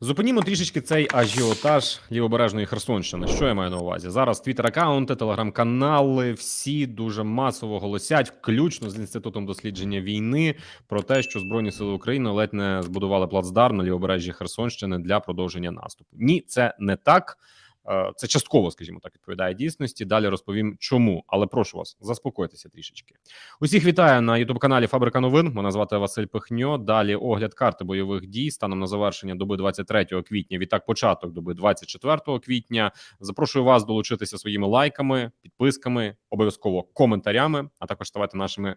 Зупинімо трішечки цей ажіотаж лівобережної Херсонщини. Що я маю на увазі? Зараз твіттер-аккаунти, телеграм-канали всі дуже масово голосять, включно з інститутом дослідження війни, про те, що збройні сили України ледь не збудували плацдарм на лівобережжі Херсонщини для продовження наступу. Ні, це не так. Е, Це частково, скажімо так, відповідає дійсності. Далі розповім, чому. Але прошу вас, заспокойтеся трішечки. Усіх вітаю на youtube каналі Фабрика новин. Мене звати Василь Пихньо. Далі огляд карти бойових дій станом на завершення доби 23 квітня. Відтак, початок доби 24 квітня. Запрошую вас долучитися своїми лайками, підписками, обов'язково коментарями, а також ставати нашими.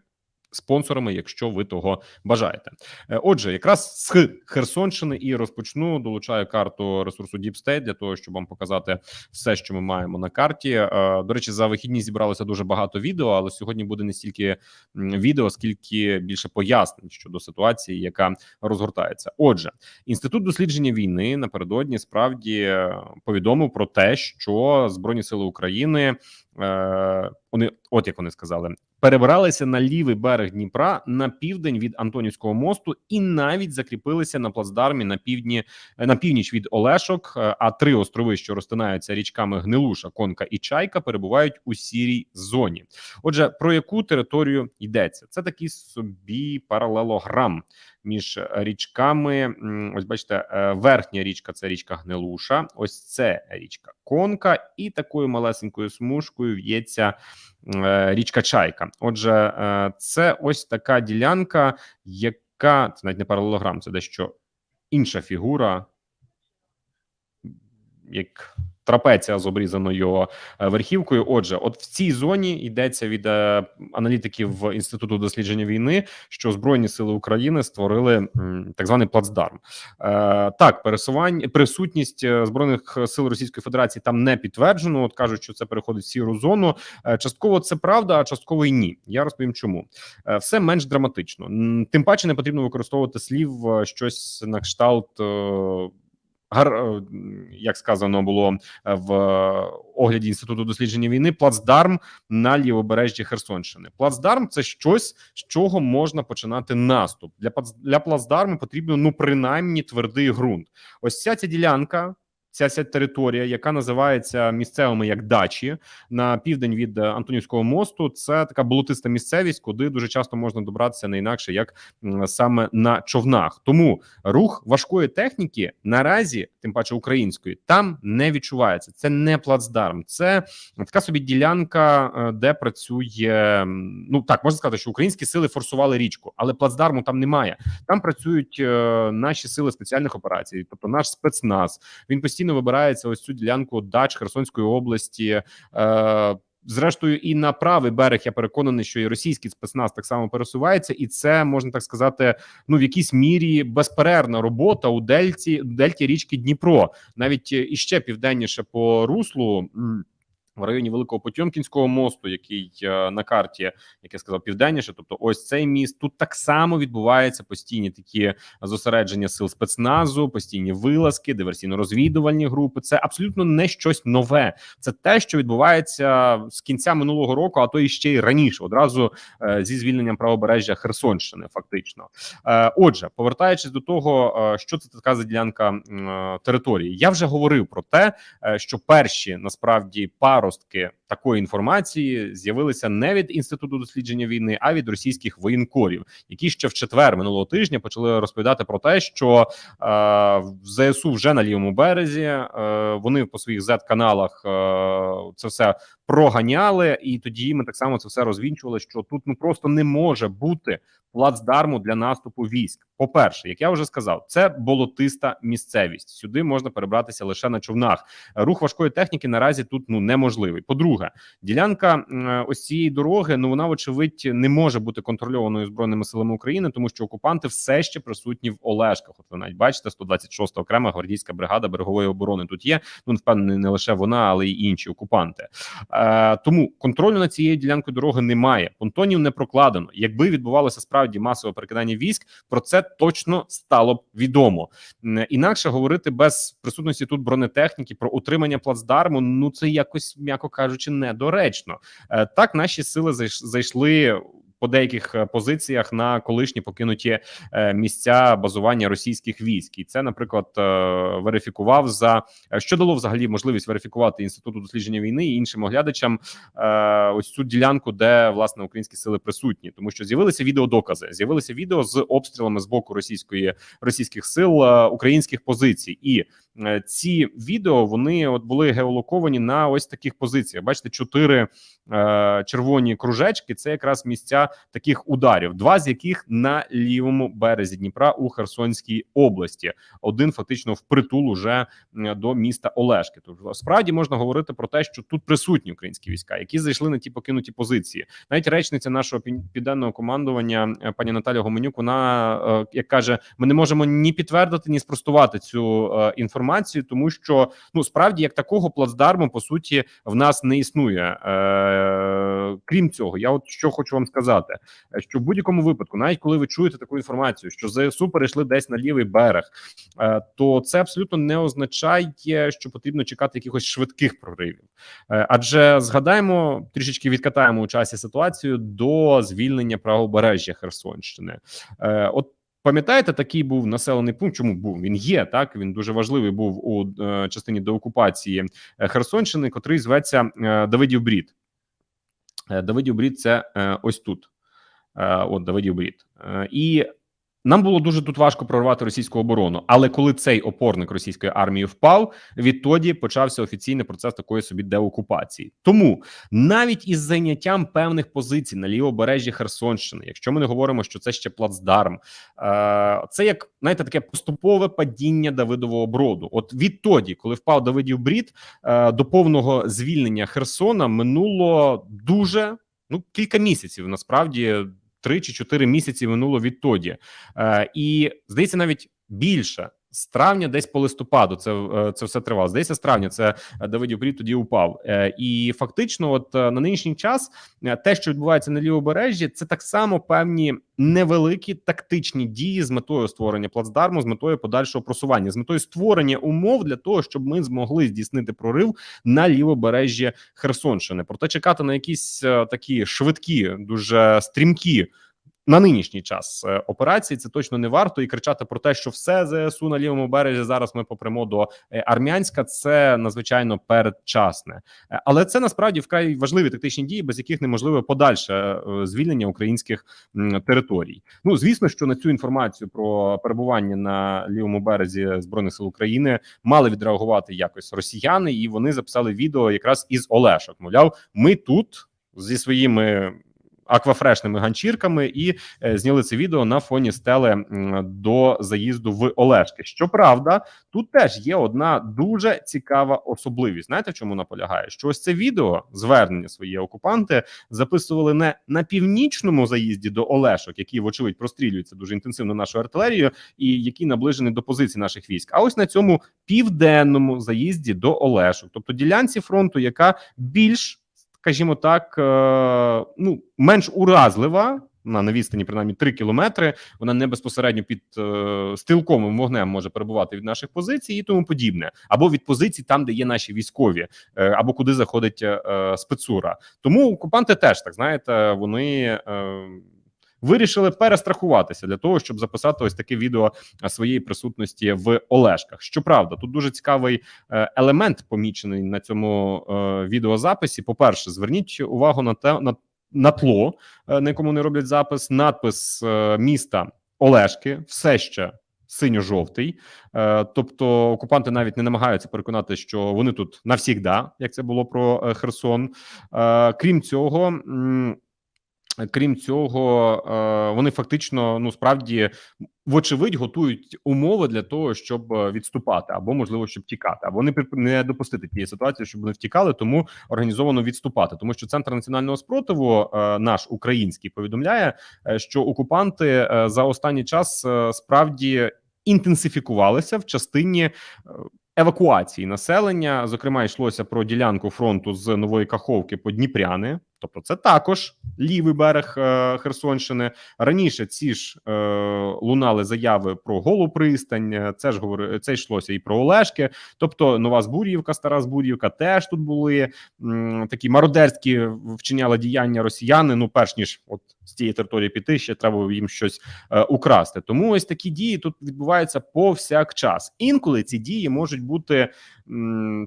Спонсорами, якщо ви того бажаєте, Е, отже, якраз з Херсонщини і розпочну. Долучаю карту ресурсу Deep State для того, щоб вам показати все, що ми маємо на карті. Е, До речі, за вихідні зібралося дуже багато відео, але сьогодні буде не стільки відео, скільки більше пояснень щодо ситуації, яка розгортається. Отже, інститут дослідження війни напередодні справді е, повідомив про те, що збройні сили України вони, от як вони сказали, перебралися на лівий берег Дніпра на південь від Антонівського мосту і навіть закріпилися на плацдармі на півдні на північ від Олешок. е, А три острови, що розтинаються річками Гнилуша, Конка і Чайка, перебувають у сірій зоні. Отже, про яку територію йдеться? Це такий собі паралелограм між річками. Ось бачите, е, верхня річка це річка Гнилуша. Ось це річка Конка, і такою малесенькою смужкою в'ється е, річка Чайка. Отже, е, це ось така ділянка, яка це навіть не паралелограм, це дещо інша фігура, як трапеція з обрізаною е, верхівкою. Отже, от в цій зоні йдеться від е, аналітиків інституту дослідження війни, що збройні сили України створили так званий плацдарм. Е, так, пересування присутність збройних сил Російської Федерації там не підтверджено. От кажуть, що це переходить в сіру зону. Частково це правда, а частково й ні. Я розповім, чому все менш драматично. Тим паче не потрібно використовувати слів щось на кшталт. Гар, е, як сказано було е, в огляді інституту дослідження війни, плацдарм на лівобережжі Херсонщини. Плацдарм це щось, з чого можна починати наступ. Для для плацдарму потрібно ну принаймні твердий ґрунт. Ось ця ця ділянка. Ця ця територія, яка називається місцевими як дачі на південь від е, Антонівського мосту, це така болотиста місцевість, куди дуже часто можна добратися не інакше як саме на човнах. Тому рух важкої техніки наразі, тим паче української, там не відчувається. Це не плацдарм, це така собі ділянка, е, де працює. Ну так можна сказати, що українські сили форсували річку, але плацдарму там немає. Там працюють е, наші сили спеціальних операцій, тобто наш спецназ. Він постійно вибирається ось цю ділянку дач Херсонської області. Е, Зрештою, і на правий берег я переконаний, що і російський спецназ так само пересувається, і це можна так сказати, ну в якійсь мірі безперервна робота у дельті дельті річки Дніпро, навіть іще південніше по руслу. В районі Великого Потьомкінського мосту, який е, на карті, як я сказав, південніше, тобто ось цей міст тут так само відбуваються постійні такі зосередження сил спецназу, постійні вилазки, диверсійно-розвідувальні групи. Це абсолютно не щось нове. Це те, що відбувається з кінця минулого року, а то і ще й раніше, одразу е, зі звільненням правобережжя Херсонщини. Фактично, Е, отже, повертаючись до того, що це така за ділянка е, території, я вже говорив про те, що перші насправді паростки такої інформації з'явилися не від інституту дослідження війни, а від російських воєнкорів, які ще в четвер минулого тижня почали розповідати про те, що е, в ЗСУ вже на лівому березі. Е, вони по своїх z каналах е, це все проганяли, і тоді ми так само це все розвінчували. Що тут ну просто не може бути плацдарму для наступу військ. По перше, як я вже сказав, це болотиста місцевість. Сюди можна перебратися лише на човнах. Рух важкої техніки наразі тут ну неможливий. По-друге, ділянка ось цієї дороги, ну вона вочевидь не може бути контрольованою збройними силами України, тому що окупанти все ще присутні в Олешках. От ви навіть бачите, 126-та окрема гвардійська бригада берегової оборони тут є. Ну впевнений, не лише вона, але й інші окупанти. Е, тому контролю над цією ділянкою дороги немає. Понтонів не прокладено. Якби відбувалося справді масове перекидання військ, про це точно стало б відомо. Інакше говорити без присутності тут бронетехніки про утримання плацдарму. Ну це якось, м'яко кажучи, недоречно. Е, Так наші сили зайш- зайшли по деяких е, позиціях на колишні покинуті е, місця базування російських військ, і це, наприклад, е, верифікував за що дало взагалі можливість верифікувати інституту дослідження війни і іншим оглядачам ось цю ділянку, де власне українські сили присутні, тому що з'явилися відеодокази, з'явилися відео з обстрілами з боку російської російських сил українських позицій, і ці відео вони от були геолоковані на ось таких позиціях. Бачите, чотири е, червоні кружечки. Це якраз місця таких ударів, два з яких на лівому березі Дніпра у Херсонській області. Один фактично впритул уже до міста Олешки. Тобто справді можна говорити про те, що тут присутні українські війська, які зайшли на ті покинуті позиції. Навіть речниця нашого південного командування е, пані Наталя Гоменюк. Вона е, як каже: ми не можемо ні підтвердити, ні спростувати цю е, інформацію, тому що ну справді як такого плацдарму по суті в нас не існує. Е, крім цього, я от що хочу вам сказати, що в будь-якому випадку, навіть коли ви чуєте таку інформацію, що ЗСУ перейшли десь на лівий берег, е, то це абсолютно не означає, що потрібно чекати якихось швидких проривів. Е, Адже згадаємо трішечки відкатаємо у часі ситуацію до звільнення правобережжя Херсонщини. Е, От пам'ятаєте, такий був населений пункт. Чому був він є так? Він дуже важливий був у е, частині деокупації е, Херсонщини, котрий зветься е, Давидів Брід. Давидів Брід це ось тут. От Давидів Брід. І нам було дуже тут важко прорвати російську оборону. Але коли цей опорник російської армії впав, відтоді почався офіційний процес такої собі деокупації. Тому навіть із зайняттям певних позицій на лівобережжі Херсонщини, якщо ми не говоримо, що це ще плацдарм, е, це як знаєте, таке поступове падіння Давидового броду. От відтоді, коли впав Давидів брід, е, до повного звільнення Херсона минуло дуже ну кілька місяців. Насправді три чи чотири місяці минуло відтоді, е, і здається, навіть більше. З травня, десь по листопаду, це е, це все тривало. Здається, з травня це е, Давидів Брід тоді упав. Е, І фактично, от на нинішній час, те, що відбувається на лівобережжі, це так само певні невеликі тактичні дії з метою створення плацдарму, з метою подальшого просування, з метою створення умов для того, щоб ми змогли здійснити прорив на лівобережжі Херсонщини. Проте чекати на якісь такі швидкі, дуже стрімкі. На нинішній час е, операції це точно не варто і кричати про те, що все ЗСУ на лівому березі зараз ми попремо до е, Армянська. Це надзвичайно передчасне, Е, але це насправді вкрай важливі тактичні дії, без яких неможливе подальше звільнення українських територій. Ну звісно, що на цю інформацію про перебування на лівому березі збройних сил України мали відреагувати якось росіяни, і вони записали відео якраз із Олешок. Мовляв, ми тут зі своїми аквафрешними ганчірками і е, зняли це відео на фоні стели до заїзду в Олешки. Щоправда, тут теж є одна дуже цікава особливість. Знаєте, в чому вона полягає? Що ось це відео звернення свої окупанти записували не на північному заїзді до Олешок, який, вочевидь, прострілюється дуже інтенсивно нашою артилерією, і який наближений до позицій наших військ. А ось на цьому південному заїзді до Олешок, тобто ділянці фронту, яка більш скажімо так, е, ну менш уразлива. На на відстані принаймні 3 кілометри. Вона не безпосередньо під е, стрілковим вогнем може перебувати від наших позицій і тому подібне, або від позицій там, де є наші військові, е, або куди заходить е, спецура. Тому окупанти теж так знаєте, вони е, вирішили перестрахуватися для того, щоб записати ось таке відео е, своєї присутності в Олешках. Щоправда, тут дуже цікавий е, елемент помічений на цьому е, відеозаписі. По перше, зверніть увагу на те на, на тло, на якому не роблять запис, надпис міста Олешки, все ще. Синьо-жовтий, тобто окупанти навіть не намагаються переконати, що вони тут навсігда, як це було про Херсон. Крім цього, крім цього, е, вони фактично ну справді вочевидь готують умови для того, щоб е, відступати, або можливо, щоб тікати, або не не допустити тієї ситуації, щоб вони втікали, тому організовано відступати. Тому що центр національного спротиву, е, наш український, повідомляє, що окупанти за останній час справді інтенсифікувалися в частині. Евакуації населення, зокрема, йшлося про ділянку фронту з нової Каховки по Дніпряни, Тобто, це також лівий берег е, Херсонщини. Раніше ці ж е, лунали заяви про голу пристань. е, Це ж говори, це йшлося і про Олешки. Тобто, нова Збур'ївка, стара Збур'ївка теж тут були м, такі мародерські вчиняли діяння росіяни. Ну, перш ніж от з цієї території піти, ще треба їм щось е, украсти. Тому ось такі дії тут відбуваються повсякчас. Інколи ці дії можуть бути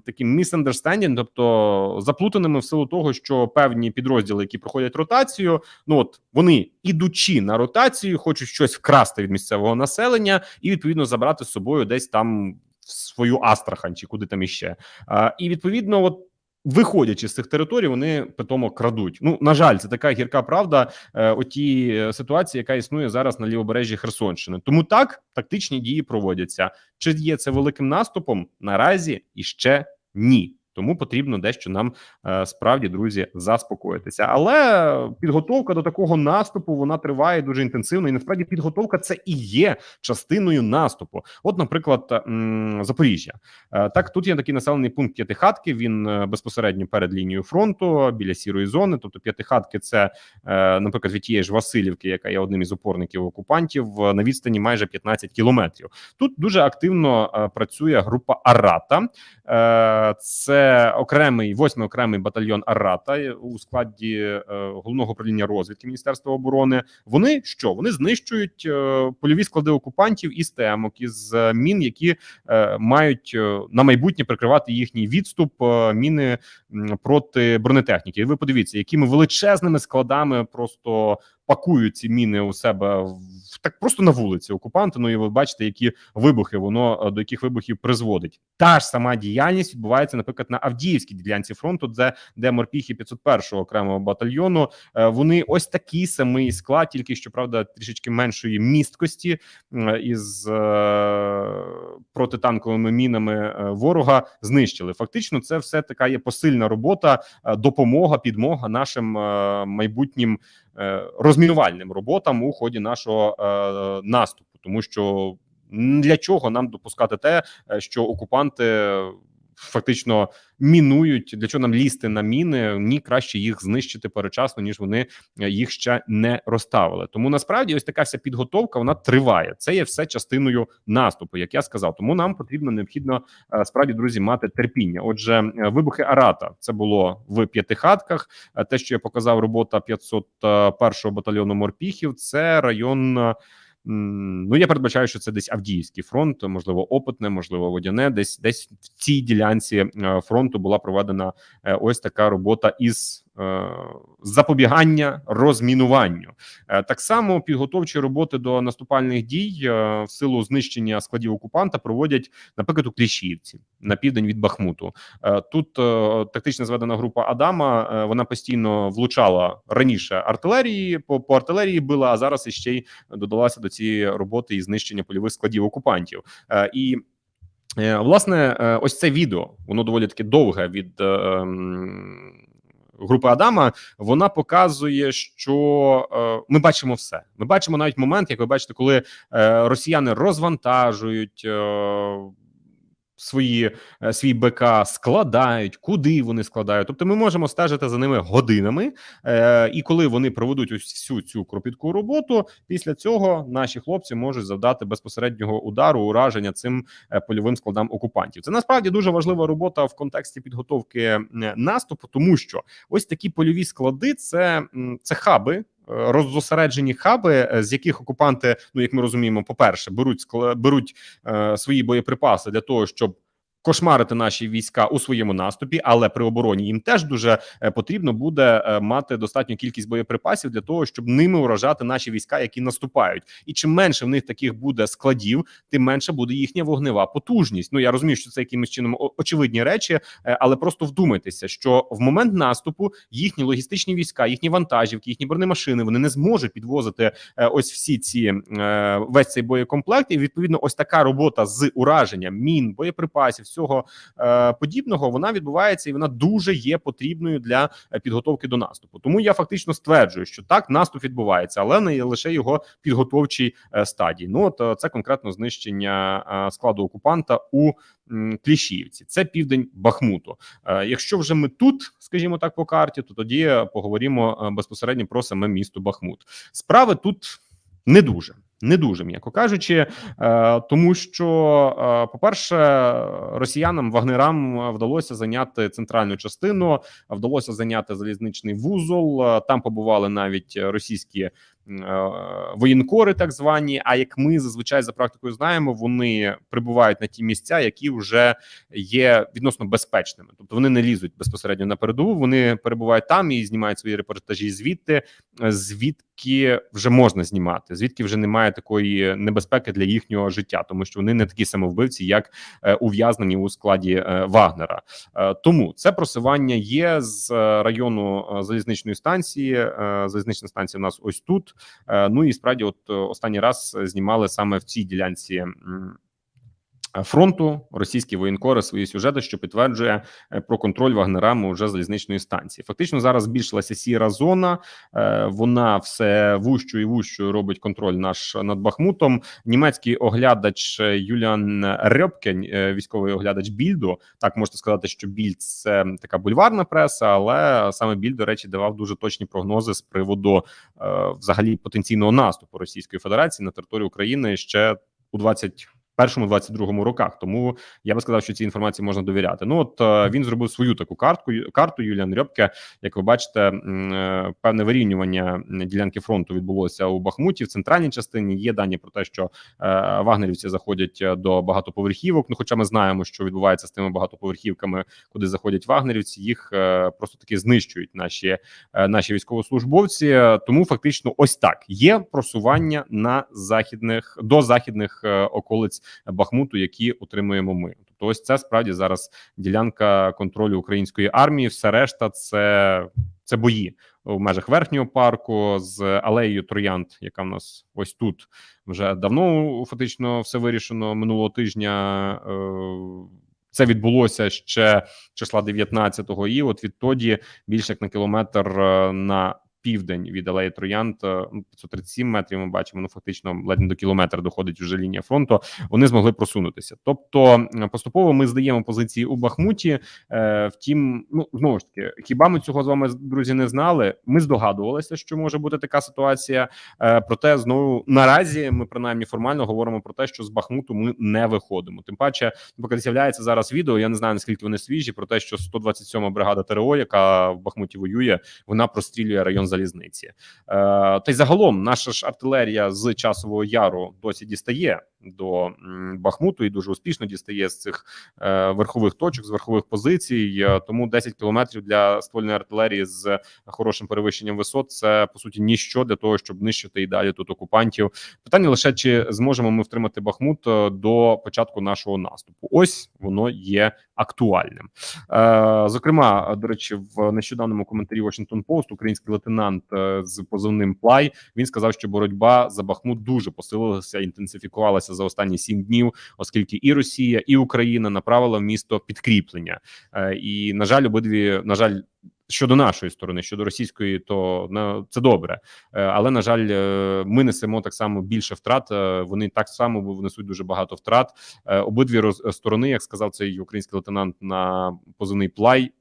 таким misunderstanding, тобто заплутаними в силу того, що певні підрозділи, які проходять ротацію, ну от вони ідучи на ротацію, хочуть щось вкрасти від місцевого населення і відповідно забрати з собою десь там в свою Астрахань чи куди там іще. І відповідно, от. Виходячи з цих територій, вони питомо крадуть. Ну на жаль, це така гірка правда. Е, оті е, ситуації, яка існує зараз на лівобережжі Херсонщини. Тому так тактичні дії проводяться. Чи є це великим наступом? Наразі іще ні. Тому потрібно дещо нам е, справді, друзі, заспокоїтися. Але підготовка до такого наступу вона триває дуже інтенсивно, і насправді підготовка це і є частиною наступу. От, наприклад, Запоріжжя. Е, Так, тут є такий населений пункт П'ятихатки. Він е, безпосередньо перед лінією фронту біля сірої зони. Тобто, п'ятихатки, це, наприклад, від тієї ж Васильівки, яка є одним із опорників окупантів, на відстані майже 15 кілометрів. Тут дуже активно працює група Арата. Е, Окремий восьмий окремий батальйон Арата у складі е, головного управління розвідки Міністерства оборони. Вони що вони знищують е, польові склади окупантів із темок із мін, які е, мають на майбутнє прикривати їхній відступ міни проти бронетехніки. І ви подивіться, якими величезними складами просто пакують ці міни у себе в так просто на вулиці окупанти. Ну і ви бачите, які вибухи воно е, до яких вибухів призводить. Та ж сама діяльність відбувається, наприклад, на Авдіївській ділянці фронту, де де морпіхи 501-го окремого батальйону. Е, Вони ось такий самий склад, тільки що правда трішечки меншої місткості із е, протитанковими мінами ворога знищили. Фактично, це все така є посильна робота, допомога, підмога нашим майбутнім розмінувальним роботам у ході нашого е, наступу, тому що для чого нам допускати те, е, що окупанти фактично мінують для чого нам лізти на міни? Ні, краще їх знищити перечасно, ніж вони е, їх ще не розставили. Тому насправді ось така вся підготовка вона триває. Це є все частиною наступу, як я сказав. Тому нам потрібно необхідно е, справді друзі мати терпіння. Отже, е, вибухи Арата це було в п'ятихатках. Те, що я показав, робота 501-го батальйону морпіхів, це район. Ну, я передбачаю, що це десь Авдіївський фронт, можливо, опитне, можливо, водяне. Десь десь в цій ділянці е, фронту була проведена е, ось така робота із запобігання розмінуванню. Е, Так само підготовчі роботи до наступальних дій е, в силу знищення складів окупанта проводять, наприклад, у Кліщівці на південь від Бахмуту. Е, Тут е, тактично зведена група Адама. е, Вона постійно влучала раніше артилерії по, по артилерії била, а зараз іще й додалася до цієї роботи і знищення польових складів окупантів. Е, І е, власне, е, ось це відео воно доволі таки довге від. Групи Адама вона показує, що е, ми бачимо все. Ми бачимо навіть момент, як ви бачите, коли е, росіяни розвантажують е, свої е, свій БК, складають, куди вони складають. Тобто, ми можемо стежити за ними годинами. Е, і коли вони проведуть ось всю цю кропітку роботу, після цього наші хлопці можуть завдати безпосереднього удару, ураження цим е, польовим складам окупантів. Це насправді дуже важлива робота в контексті підготовки е, наступу, тому що ось такі польові склади це, це хаби. Роззосереджені хаби, е, з яких окупанти, ну як ми розуміємо, по перше, беруть беруть е, свої боєприпаси для того, щоб кошмарити наші війська у своєму наступі, але при обороні їм теж дуже е, потрібно буде е, мати достатню кількість боєприпасів для того, щоб ними уражати наші війська, які наступають. І чим менше в них таких буде складів, тим менше буде їхня вогнева потужність. Ну я розумію, що це якимось чином очевидні речі, е, але просто вдумайтеся, що в момент наступу їхні логістичні війська, їхні вантажівки, їхні бронемашини вони не зможуть підвозити ось всі ці весь цей боєкомплект. І відповідно, ось така робота з ураження мін, боєприпасів, всього е, подібного, вона відбувається і вона дуже є потрібною для е, підготовки до наступу. Тому я фактично стверджую, що так наступ відбувається, але не лише його підготовчій е, стадії. Ну от це конкретно знищення складу окупанта у Кліщіївці. Це південь Бахмуту. Якщо вже ми тут, скажімо так, по карті, то тоді поговоримо безпосередньо про саме місто Бахмут. Справи тут не дуже. Не дуже м'яко кажучи, е, тому що, е, по-перше, росіянам вагнерам е, вдалося зайняти центральну частину, вдалося зайняти залізничний вузол. Там побували навіть російські воєнкори, так звані. А як ми зазвичай за практикою знаємо, вони прибувають на ті місця, які вже є відносно безпечними. Тобто вони не лізуть безпосередньо на передову. Вони перебувають там і знімають свої репортажі звідти, е, звідки вже можна знімати, звідки вже немає такої небезпеки для їхнього життя, тому що вони не такі самовбивці, як е, ув'язнені у складі е, Вагнера. Е, Тому це просування є з району залізничної станції. Залізнична станція у нас ось тут. Ну і справді, от останній раз знімали саме в цій ділянці. М, Фронту російські воєнкори свої сюжети, що підтверджує е, про контроль вагнерами уже залізничної станції. Фактично зараз збільшилася сіра зона. е, Вона все вущою і вущою робить контроль наш над Бахмутом. Німецький оглядач е, Юліан Рьопкен, е, військовий оглядач Більду. Так можна сказати, що Більд це така бульварна преса, але саме Більд, до речі, давав дуже точні прогнози з приводу е, взагалі потенційного наступу Російської Федерації на територію України ще у 20 першому 22-му роках. Тому я би сказав, що цій інформації можна довіряти. Ну от е, він зробив свою таку картку карту Юліан Рьопке. Як ви бачите, е, певне вирівнювання ділянки фронту відбулося у Бахмуті в центральній частині. Є дані про те, що е, вагнерівці заходять до багатоповерхівок. Ну, хоча ми знаємо, що відбувається з тими багатоповерхівками, куди заходять вагнерівці, їх просто таки знищують наші наші військовослужбовці. Тому фактично, ось так є просування на західних до західних околиць Бахмуту, які утримуємо ми. Тобто, ось це справді зараз ділянка контролю української армії. Все решта це, це бої в межах верхнього парку з алеєю Троянд, яка в нас ось тут вже давно фактично все вирішено минулого тижня. Е, це відбулося ще числа 19-го, і от відтоді більше як на кілометр е, на південь від алеї Троянд, е, ну, 537 метрів. Ми бачимо, ну фактично ледь не до кілометра доходить вже лінія фронту. Вони змогли просунутися. Тобто, е, поступово ми здаємо позиції у Бахмуті. Е, Втім, ну знову ж таки, хіба ми цього з вами друзі не знали? Ми здогадувалися, що може бути така ситуація. Проте знову наразі ми принаймні формально говоримо про те, що з Бахмуту ми не виходимо. Тим паче, поки з'являється зараз відео. Я не знаю наскільки вони свіжі. Про те, що 127-ма бригада ТРО, яка в Бахмуті воює, вона прострілює район залізниці. Е, Та й загалом наша ж артилерія з часового яру досі дістає до Бахмуту і дуже успішно дістає з цих е, верхових точок, з верхових позицій. Е, Тому 10 кілометрів для ствольної артилерії з хорошим перевищенням висот це по суті ніщо для того, щоб нищити і далі тут окупантів. Питання лише чи зможемо ми втримати Бахмут е, до початку нашого наступу. Ось воно є актуальним. Зокрема, до речі, в нещодавному коментарі Washington Post український лейтенант з позивним Плай він сказав, що боротьба за Бахмут дуже посилилася, інтенсифікувалася за останні сім днів, оскільки і Росія, і Україна направила в місто підкріплення. Е, І на жаль, обидві на жаль. Щодо нашої сторони, щодо російської, то на це добре, Е, але на жаль, е, ми несемо так само більше втрат. е, Вони так само внесуть дуже багато втрат. Обидві роз- сторони, як сказав цей український лейтенант на позивний плай,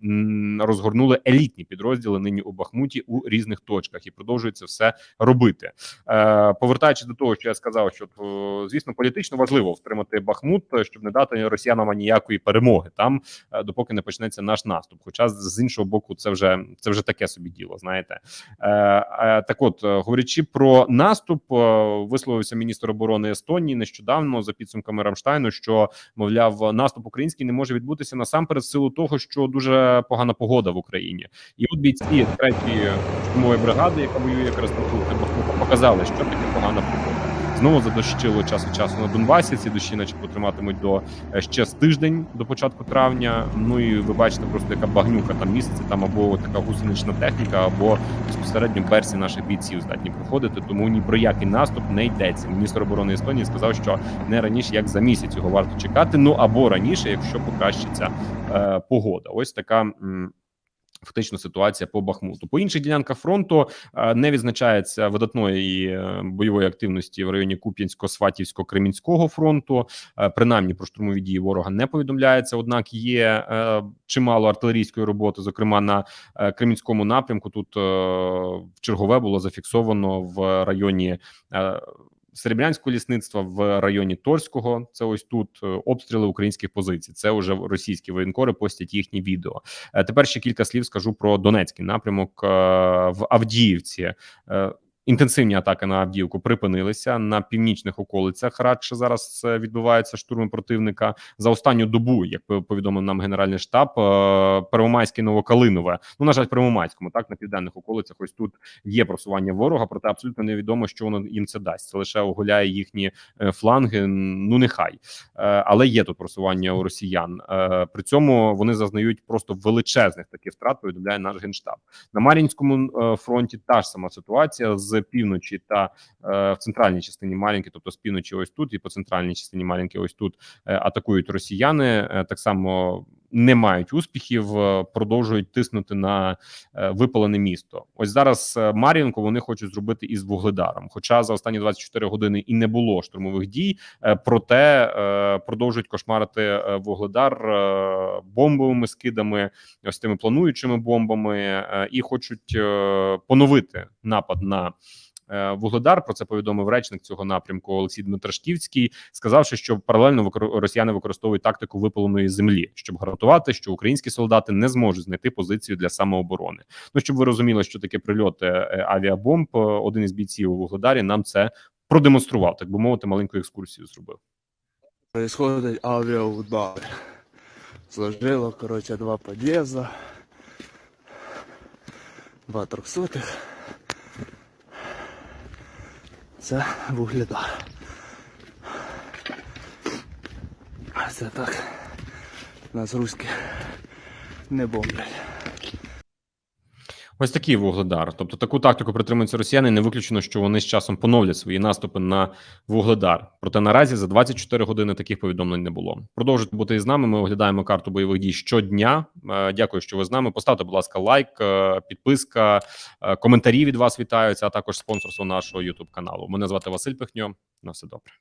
розгорнули елітні підрозділи нині у Бахмуті у різних точках і продовжують це все робити. Повертаючись до того, що я сказав, що звісно політично важливо втримати Бахмут, щоб не дати росіянам ніякої перемоги там, допоки не почнеться наш наступ. Хоча з іншого боку, це вже це вже таке собі діло. Знаєте, Е, е, так, от е, говорячи про наступ, висловився міністр оборони Естонії нещодавно за підсумками Рамштайну, що мовляв, наступ український не може відбутися насамперед в силу того, що дуже погана погода в Україні, і от бійці третьої штурмової бригади, яка воює якраз на Бахмута, показали, що таке погана погода. Знову задощило час від часу на Донбасі. Ці дощі, начебто, триматимуть до е, ще з тиждень до початку травня. Ну і ви бачите, просто яка багнюка там місяця, там або така гусенична техніка, або безпосередньо персі наших бійців здатні проходити. Тому ні про який наступ не йдеться. Міністр оборони Естонії сказав, що не раніше як за місяць його варто чекати. Ну або раніше, якщо покращиться е, погода. Ось така. Фактично ситуація по Бахмуту по інших ділянках фронту е, не відзначається видатної е, бойової активності в районі Куп'янсько-Сватівського Кремінського фронту. Е, Принаймні про штурмові дії ворога не повідомляється. Однак є чимало артилерійської роботи, зокрема на Кремінському напрямку. Тут в чергове було зафіксовано в районі. Серебрянського лісництва в районі Торського. Це ось тут е, обстріли українських позицій. Це вже російські воєнкори постять їхні відео. Е, Тепер ще кілька слів скажу про Донецький напрямок е, в Авдіївці. Інтенсивні атаки на Авдіївку припинилися на північних околицях. Радше зараз е, відбуваються штурми противника за останню добу, як повідомив нам генеральний штаб. е, Первомайське Новокалинове. Ну на жаль, Первомайському, так на південних околицях. Ось тут є просування ворога, проте абсолютно невідомо, що воно їм це дасть. Це лише оголяє їхні е, фланги. Ну нехай, але є тут просування у росіян. При цьому вони зазнають просто величезних таких втрат. Повідомляє наш генштаб на Мар'їнському фронті. Та ж сама ситуація з півночі та е, в центральній частині Мар'їнки, тобто з півночі, ось тут, і по центральній частині Мар'їнки, ось тут е, атакують росіяни. Е, Так само не мають успіхів, е, продовжують тиснути на е, випалене місто. Ось зараз е, Мар'їнку вони хочуть зробити із вугледаром. Хоча за останні 24 години і не було штурмових дій, проте продовжують кошмарити вугледар бомбовими скидами, ось тими плануючими бомбами, і хочуть поновити напад на. Е, Вугледар про це повідомив речник цього напрямку Олексій Дмитрашківський, сказавши, що паралельно росіяни використовують тактику випаленої землі, щоб гарантувати, що українські солдати не зможуть знайти позицію для самооборони. Ну щоб ви розуміли, що таке прильоти е, авіабомб. е, Один із бійців у Вугледарі нам це продемонстрував, так би мовити, маленьку екскурсію зробив. Происходит авиаудар. Сложило, короче, два подъезда. Два трехсотых. Це вугледар. Це так. Нас руські не бомблять. Ось такий вугледар. Тобто таку тактику притримуються росіяни. Не виключено, що вони з часом поновлять свої наступи на вугледар. Проте наразі за 24 години таких повідомлень не було. Продовжуйте бути із нами. Ми оглядаємо карту бойових дій щодня. Е, Дякую, що ви з нами. Поставте, будь ласка, лайк, е, підписка, е, коментарі від вас вітаються, а також спонсорство нашого YouTube каналу. Мене звати Василь Пихньо. На все добре.